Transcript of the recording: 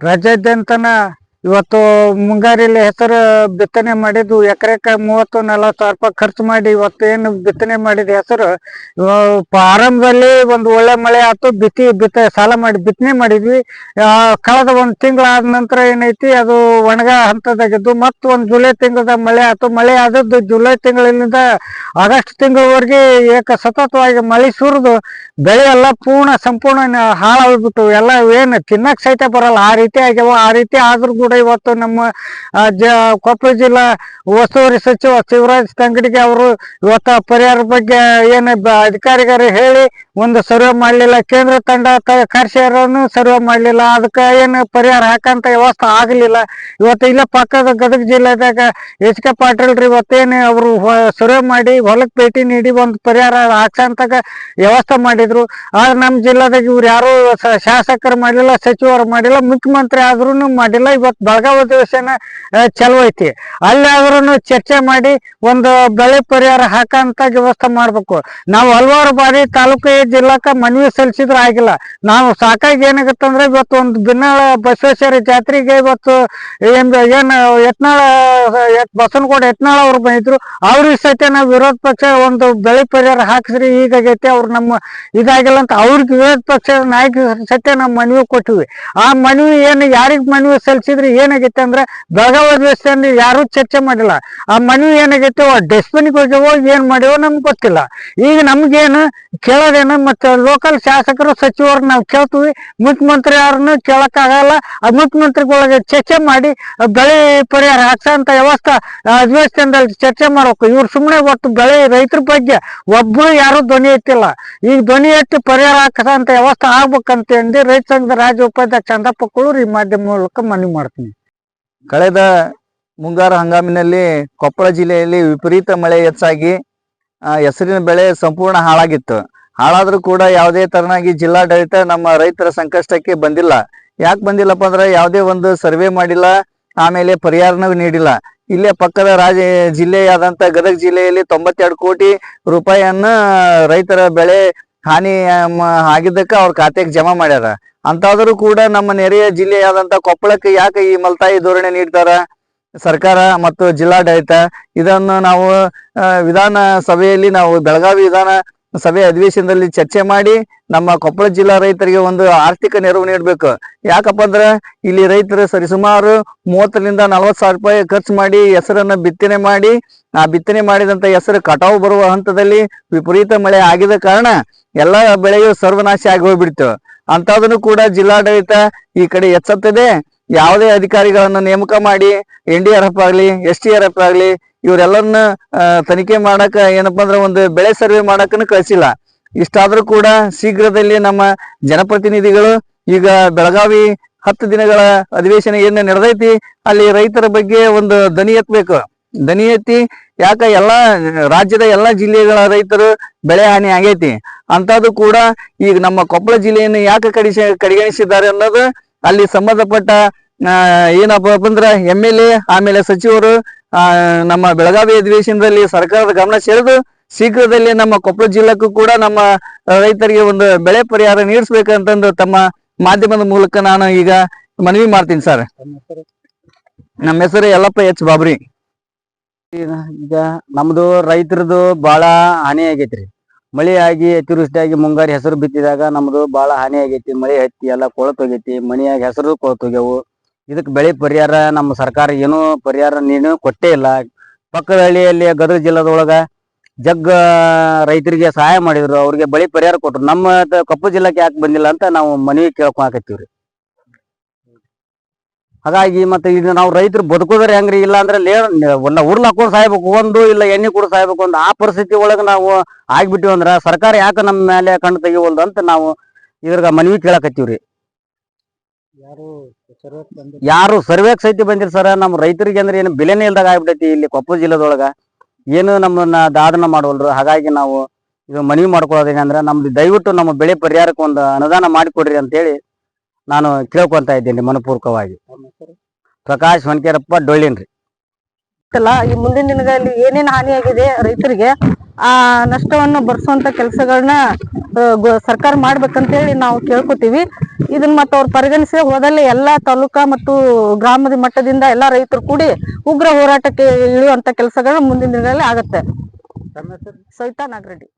రచయితంతన ಇವತ್ತು ಮುಂಗಾರಿಲಿ ಹೆಸರು ಬಿತ್ತನೆ ಮಾಡಿದ್ದು ಎಕರೆಕ ಮೂವತ್ತು ನಲವತ್ತು ಸಾವಿರ ರೂಪಾಯಿ ಖರ್ಚು ಮಾಡಿ ಇವತ್ತು ಏನು ಬಿತ್ತನೆ ಮಾಡಿದ ಹೆಸರು ಪ್ರಾರಂಭದಲ್ಲಿ ಒಂದು ಒಳ್ಳೆ ಮಳೆ ಆಯ್ತು ಬಿತ್ತಿ, ಬಿತ್ತ, ಸಾಲ ಮಾಡಿ, ಬಿತ್ತನೆ ಮಾಡಿದ್ವಿ. ಕಳೆದ ಒಂದು ತಿಂಗಳಾದ ನಂತರ ಏನೈತಿ, ಅದು ಒಣಗ ಹಂತದಾಗಿದ್ದು, ಮತ್ತು ಒಂದು ಜುಲೈ ತಿಂಗಳದ ಮಳೆ ಆಯ್ತು ಮಳೆ ಆದದ್ದು ಜುಲೈ ತಿಂಗಳಿಂದ ಆಗಸ್ಟ್ ತಿಂಗಳವರೆಗೆ ಏಕ ಸತತವಾಗಿ ಮಳೆ ಸುರಿದು, ಬೆಳೆ ಎಲ್ಲ ಪೂರ್ಣ ಸಂಪೂರ್ಣ ಹಾಳಾಗ್ಬಿಟ್ಟು ಎಲ್ಲ ಏನು ತಿನ್ನಕ್ಕೆ ಸಹಿತ ಬರಲ್ಲ. ಆ ರೀತಿ ಆಗ್ಯಾವ, ಆ ರೀತಿ ಆದ್ರೂ ಕೂಡ ಇವತ್ತು ನಮ್ಮ ಜ ಕೊಪ್ಪಳ ಜಿಲ್ಲಾ ಉಸ್ತುವಾರಿ ಸಚಿವ ಶಿವರಾಜ್ ತಂಗಡಿಗೆ ಅವರು ಇವತ್ತು ಪರಿಹಾರ ಬಗ್ಗೆ ಏನು ಅಧಿಕಾರಿಗಳು ಹೇಳಿ ಒಂದು ಸರ್ವೆ ಮಾಡಲಿಲ್ಲ. ಕೇಂದ್ರ ತಂಡ ಕರ್ಸಿಯರನ್ನು ಸರ್ವೆ ಮಾಡಲಿಲ್ಲ. ಅದಕ್ಕೆ ಏನು ಪರಿಹಾರ ಹಾಕಂತ ವ್ಯವಸ್ಥೆ ಆಗಲಿಲ್ಲ. ಇವತ್ತು ಇಲ್ಲ, ಪಕ್ಕದ ಗದಗ ಜಿಲ್ಲೆದಾಗ ಎಚ್ ಕೆ ಪಾಟೀಲ್ ರೀ ಇವತ್ತೇನು ಅವರು ಸರ್ವೆ ಮಾಡಿ ಹೊಲಕ್ಕೆ ಭೇಟಿ ನೀಡಿ ಒಂದು ಪರಿಹಾರ ಹಾಕ್ಸಂತಾಗ ವ್ಯವಸ್ಥೆ ಮಾಡಿದ್ರು. ಆದ್ರೆ ನಮ್ಮ ಜಿಲ್ಲಾದಾಗ ಇವ್ರು ಯಾರು ಶಾಸಕರು ಮಾಡಿಲ್ಲ ಸಚಿವರು ಮಾಡಿಲ್ಲ, ಮುಖ್ಯಮಂತ್ರಿ ಆದ್ರೂ ಮಾಡಿಲ್ಲ. ಇವತ್ತು ಬೆಳಗಾವಿ ಆ, ಚಲೋ ಐತಿ. ಅಲ್ಲಿ ಆದ್ರೂ ಚರ್ಚೆ ಮಾಡಿ ಒಂದು ಬೆಳೆ ಪರಿಹಾರ ಹಾಕಂತ ವ್ಯವಸ್ಥೆ ಮಾಡ್ಬೇಕು. ನಾವು ಹಲವಾರು ಬಾರಿ ತಾಲೂಕು ಜಿಲ್ಲಾಕ ಮನವಿ ಸಲ್ಲಿಸಿದ್ರೆ ಆಗಿಲ್ಲ. ನಾವು ಸಾಕಾಗಿ ಏನಾಗತ್ತಂದ್ರೆ ಇವತ್ತು ಒಂದು ಬಿನ್ನಾಳ ಬಸವೇಶ್ವರ ಜಾತ್ರೆಗೆ ಇವತ್ತು ಏನ್ ಏನ್ ಯತ್ನಾಳ ಬಸವನಗೌಡ ಯತ್ನಾಳ ಅವ್ರು ಬಂದಿದ್ರು. ಅವ್ರಿಗೆ ಸಹಿತ ನಾವು ವಿರೋಧ ಪಕ್ಷ ಒಂದು ಬೆಳೆ ಪರಿಹಾರ ಹಾಕಿಸ್ರಿ ಈಗಾಗೈತೆ ಅವ್ರು ನಮ್ಮ ಇದಾಗಿಲ್ಲ ಅಂತ ಅವ್ರಿಗೆ ವಿರೋಧ ಪಕ್ಷದ ನಾಯಕ ಸತ್ಯ ನಾವು ಮನವಿ ಕೊಟ್ಟಿವಿ. ಆ ಮನವಿ ಏನು ಯಾರಿಗೆ ಮನವಿ ಸಲ್ಲಿಸಿದ್ರೆ? ಏನಾಗೈತೆ ಅಂದ್ರೆ ಬೆಳಗಾವಿ ಅಧಿವೇಶನ ಯಾರು ಚರ್ಚೆ ಮಾಡಿಲ್ಲ. ಆ ಮನವಿ ಆ ಡಸ್ಟ್ಬಿನ್ಗೆ ಹೋಗ್ಯವೋ ಏನ್ ಮಾಡ್ಯವೋ ನಮ್ಗೆ ಗೊತ್ತಿಲ್ಲ. ಈಗ ನಮ್ಗೇನು ಕೇಳೋದೇನು, ಮತ್ತೆ ಲೋಕಲ್ ಶಾಸಕರು ಸಚಿವರು ನಾವು ಕೇಳ್ತೀವಿ, ಮುಖ್ಯಮಂತ್ರಿ ಯಾರನ್ನು ಕೇಳಕ್ಕಾಗಲ್ಲ. ಆ ಮುಖ್ಯಮಂತ್ರಿಗಳಿಗೆ ಚರ್ಚೆ ಮಾಡಿ ಬೆಳೆ ಪರಿಹಾರ ಹಾಕ್ಸಂತ ವ್ಯವಸ್ಥೆ ಅಧಿವೇಶನದಲ್ಲಿ ಚರ್ಚೆ ಮಾಡ್ಬೇಕು. ಇವ್ರು ಸುಮ್ಮನೆ ಒಟ್ಟು ಬೆಳೆ ರೈತರ ಬಗ್ಗೆ ಒಬ್ರು ಯಾರು ಧ್ವನಿ ಎತ್ತಿಲ್ಲ. ಈಗ ಧ್ವನಿ ಎತ್ತಿ ಪರಿಹಾರ ಹಾಕಸಂತ ವ್ಯವಸ್ಥೆ ಆಗ್ಬೇಕಂತ ಹೇಳಿ ರೈತ ಸಂಘದ ರಾಜ್ಯ ಉಪಾಧ್ಯಕ್ಷ ಚಂದಪ್ಪ ಕುಳೂರು ಈ ಮಾಧ್ಯಮ ಮೂಲಕ ಮನವಿ ಮಾಡ್ತೀನಿ ಕಳೆದ ಮುಂಗಾರು ಹಂಗಾಮಿನಲ್ಲಿ ಕೊಪ್ಪಳ ಜಿಲ್ಲೆಯಲ್ಲಿ ವಿಪರೀತ ಮಳೆ ಹೆಚ್ಚಾಗಿ ಹೆಸರಿನ ಬೆಳೆ ಸಂಪೂರ್ಣ ಹಾಳಾಗಿತ್ತು. ಹಾಳಾದ್ರೂ ಕೂಡ ಯಾವುದೇ ತರನಾಗಿ ಜಿಲ್ಲಾಡಳಿತ ನಮ್ಮ ರೈತರ ಸಂಕಷ್ಟಕ್ಕೆ ಬಂದಿಲ್ಲ. ಯಾಕೆ ಬಂದಿಲ್ಲಪ್ಪ ಅಂದ್ರೆ ಯಾವುದೇ ಒಂದು ಸರ್ವೆ ಮಾಡಿಲ್ಲ, ಆಮೇಲೆ ಪರಿಹಾರನೂ ನೀಡಿಲ್ಲ. ಇಲ್ಲೇ ಪಕ್ಕದ ರಾಜ, ಜಿಲ್ಲೆಯಾದಂತ ಗದಗ ಜಿಲ್ಲೆಯಲ್ಲಿ ತೊಂಬತ್ತೆರಡು ಕೋಟಿ ರೂಪಾಯಿಯನ್ನ ರೈತರ ಬೆಳೆ ಹಾನಿ ಆಗಿದ್ದಕ್ಕೆ ಅವ್ರ ಖಾತೆಗೆ ಜಮಾ ಮಾಡ್ಯಾರ. ಅಂತಾದ್ರೂ ಕೂಡ ನಮ್ಮ ನೆರೆಯ ಜಿಲ್ಲೆಯಾದಂತ ಕೊಪ್ಪಳಕ್ಕೆ ಯಾಕೆ ಈ ಮಲ್ತಾಯಿ ಧೋರಣೆ ನೀಡ್ತಾರ? ಸರ್ಕಾರ ಮತ್ತು ಜಿಲ್ಲಾಡಳಿತ ಇದನ್ನು ನಾವು ವಿಧಾನ ಸಭೆಯಲ್ಲಿ ನಾವು ಬೆಳಗಾವಿ ವಿಧಾನ ಸಭೆ ಅಧಿವೇಶನದಲ್ಲಿ ಚರ್ಚೆ ಮಾಡಿ ನಮ್ಮ ಕೊಪ್ಪಳ ಜಿಲ್ಲಾ ರೈತರಿಗೆ ಒಂದು ಆರ್ಥಿಕ ನೆರವು ನೀಡಬೇಕು. ಯಾಕಪ್ಪ ಅಂದ್ರೆ ಇಲ್ಲಿ ರೈತರು ಸರಿಸುಮಾರು ಮೂವತ್ತರಿಂದ ನಲವತ್ತು ಸಾವಿರ ರೂಪಾಯಿ ಖರ್ಚು ಮಾಡಿ ಹೆಸರನ್ನ ಬಿತ್ತನೆ ಮಾಡಿ, ಆ ಬಿತ್ತನೆ ಮಾಡಿದಂತ ಹೆಸರು ಕಟಾವು ಬರುವ ಹಂತದಲ್ಲಿ ವಿಪರೀತ ಮಳೆ ಆಗಿದ ಕಾರಣ ಎಲ್ಲಾ ಬೆಳೆಯು ಸರ್ವನಾಶ ಆಗಿ ಹೋಗ್ಬಿಡ್ತು. ಅಂತದನ್ನು ಕೂಡ ಜಿಲ್ಲಾಡಳಿತ ಈ ಕಡೆ ಎಚ್ಚತ್ತದೆ. ಯಾವುದೇ ಅಧಿಕಾರಿಗಳನ್ನ ನೇಮಕ ಮಾಡಿ, ಎನ್ ಡಿ ಆರ್ ಎಫ್ ಆಗ್ಲಿ, ಎಸ್ ಟಿ ಆರ್ ಎಫ್ ಆಗ್ಲಿ, ಇವರೆಲ್ಲರನ್ನ ತನಿಖೆ ಮಾಡಕ ಏನಪ್ಪಾ ಅಂದ್ರೆ ಒಂದು ಬೆಳೆ ಸರ್ವೆ ಮಾಡಕ್ಕನ್ನು ಕಳಿಸಿಲ್ಲ. ಇಷ್ಟಾದ್ರೂ ಕೂಡ ಶೀಘ್ರದಲ್ಲಿ ನಮ್ಮ ಜನಪ್ರತಿನಿಧಿಗಳು ಈಗ ಬೆಳಗಾವಿ ಹತ್ತು ದಿನಗಳ ಅಧಿವೇಶನ ಏನ್ ನಡೆದೈತಿ, ಅಲ್ಲಿ ರೈತರ ಬಗ್ಗೆ ಒಂದು ದನಿ ಎತ್ತಬೇಕು. ದನಿ ಐತಿ. ಯಾಕ ಎಲ್ಲಾ ರಾಜ್ಯದ ಎಲ್ಲಾ ಜಿಲ್ಲೆಗಳ ರೈತರು ಬೆಳೆ ಹಾನಿ ಆಗೈತಿ. ಅಂತದ್ದು ಕೂಡ ಈಗ ನಮ್ಮ ಕೊಪ್ಪಳ ಜಿಲ್ಲೆಯನ್ನು ಯಾಕೆ ಕಡಿಸ ಕಡೆಗಣಿಸಿದ್ದಾರೆ ಅನ್ನೋದು ಅಲ್ಲಿ ಸಂಬಂಧಪಟ್ಟ ಆ, ಏನಪ್ಪ ಅಂದ್ರ ಎಂ ಎಲ್ ಎ ಆಮೇಲೆ ಸಚಿವರು ಆ, ನಮ್ಮ ಬೆಳಗಾವಿ ಅಧಿವೇಶನದಲ್ಲಿ ಸರ್ಕಾರದ ಗಮನ ಸೆಳೆದು ಶೀಘ್ರದಲ್ಲಿ ನಮ್ಮ ಕೊಪ್ಪಳ ಜಿಲ್ಲಕ್ಕೂ ಕೂಡ ನಮ್ಮ ರೈತರಿಗೆ ಒಂದು ಬೆಳೆ ಪರಿಹಾರ ನೀಡಿಸ್ಬೇಕಂತಂದು ತಮ್ಮ ಮಾಧ್ಯಮದ ಮೂಲಕ ನಾನು ಈಗ ಮನವಿ ಮಾಡ್ತೀನಿ ಸರ್. ನಮ್ಮ ಹೆಸರು ಯಲ್ಲಪ್ಪ ಎಚ್ ಬಾಬ್ರಿ. ಈಗ ನಮ್ದು ರೈತರದು ಬಹಳ ಹಾನಿ ಆಗೈತ್ರಿ. ಮಳಿ ಆಗಿ ಅತಿವೃಷ್ಟಿಯಾಗಿ ಮುಂಗಾರಿ ಹೆಸರು ಬಿತ್ತಿದಾಗ ನಮ್ದು ಬಹಳ ಹಾನಿ ಆಗೈತಿ. ಮಳೆ ಹತ್ತಿ ಎಲ್ಲ ಕೊಳತ್ ಹೋಗೈತಿ. ಮನಿಯಾಗ ಹೆಸರು ಕೊಳತ್ ಹೋಗ್ಯಾವು. ಇದಕ್ ಬೆಳೆ ಪರಿಹಾರ ನಮ್ಮ ಸರ್ಕಾರ ಏನು ಪರಿಹಾರ ನೀನು ಕೊಟ್ಟೇ ಇಲ್ಲ. ಪಕ್ಕದ ಹಳ್ಳಿಯಲ್ಲಿ ಗದಗ ಜಿಲ್ಲಾದೊಳಗ ಜಗ್ಗ ರೈತರಿಗೆ ಸಹಾಯ ಮಾಡಿದ್ರು. ಅವ್ರಿಗೆ ಬೆಳೆ ಪರಿಹಾರ ಕೊಟ್ರು. ನಮ್ಮ ಕಪ್ಪು ಜಿಲ್ಲಾಕ್ ಯಾಕೆ ಬಂದಿಲ್ಲ ಅಂತ ನಾವು ಮನವಿ ಕೇಳ್ಕೊಳಕತ್ತೀವ್ರಿ. ಹಾಗಾಗಿ ಮತ್ತೆ ಇದು ನಾವು ರೈತರು ಬದುಕೋದ್ರೆ ಹೆಂಗ್ರಿ? ಇಲ್ಲ ಅಂದ್ರೆ ಲೇ ಇಲ್ಲ ಉರ್ಲ್ ಹಾಕೊಂಡು ಸಾಯ್ಬೇಕು ಒಂದು ಇಲ್ಲ ಎಣ್ಣೆ ಕೂಡ ಸಾಯ್ಬೇಕು ಒಂದು ಆ ಪರಿಸ್ಥಿತಿ ಒಳಗೆ ನಾವು ಆಗ್ಬಿಟ್ಟಿವಿ ಅಂದ್ರ ಸರ್ಕಾರ ಯಾಕೆ ನಮ್ಮ ಮೇಲೆ ಕಣ್ಣು ತೆಗಿವಲ್ದು ಅಂತ ನಾವು ಇದ್ರಾಗ ಮನವಿ ಕೇಳಕತ್ತೀವ್ರಿ. ಯಾರು ಯಾರು ಸರ್ವೇಕ್ ಸಹಿತ ಬಂದಿರಿ ಸರ್. ನಮ್ಮ ರೈತರಿಗೆ ಅಂದ್ರೆ ಏನು ಬೆಲೆನೇ ಇಲ್ದಾಗ ಆಗ್ಬಿಟ್ಟೈತಿ ಇಲ್ಲಿ ಕೊಪ್ಪ ಜಿಲ್ಲೆದೊಳಗ. ಏನು ನಮ್ಮನ್ನ ದಾದನ ಮಾಡುವಲ್ರು. ಹಾಗಾಗಿ ನಾವು ಇದು ಮನವಿ ಮಾಡ್ಕೊಳ್ಳೋದೇನಂದ್ರೆ ನಮ್ದು ದಯವಿಟ್ಟು ನಮ್ಮ ಬೆಳೆ ಪರಿಹಾರಕ್ಕೆ ಒಂದು ಅನುದಾನ ಮಾಡಿಕೊಡ್ರಿ ಅಂತೇಳಿ ನಾನು ಕೇಳ್ಕೊಂತ ಇದ್ದೀನಿ ಮನಪೂರ್ವಕವಾಗಿ. ಪ್ರಕಾಶ್ ಹೊನ್ಕೇರಪ್ಪ ಡೊಳ್ಳಿನ್ರಿ. ಈ ಮುಂದಿನ ದಿನಗಳಲ್ಲಿ ಏನೇನ್ ಹಾನಿಯಾಗಿದೆ ರೈತರಿಗೆ ಆ ನಷ್ಟವನ್ನು ಬರ್ಸುವಂತ ಕೆಲಸಗಳನ್ನ ಸರ್ಕಾರ ಮಾಡ್ಬೇಕಂತೇಳಿ ನಾವು ಕೇಳ್ಕೊತೀವಿ. ಇದನ್ನ ಮತ್ತೆ ಅವ್ರು ಪರಿಗಣಿಸಿ ಹೋದಲ್ಲಿ ಎಲ್ಲಾ ತಾಲೂಕಾ ಮತ್ತು ಗ್ರಾಮದ ಮಟ್ಟದಿಂದ ಎಲ್ಲಾ ರೈತರು ಕೂಡಿ ಉಗ್ರ ಹೋರಾಟಕ್ಕೆ ಇಳಿಯುವಂತ ಕೆಲಸಗಳು ಮುಂದಿನ ದಿನಗಳಲ್ಲಿ ಆಗತ್ತೆ. ಸವಿತಾ ನಾಗರೆಡ್ಡಿ.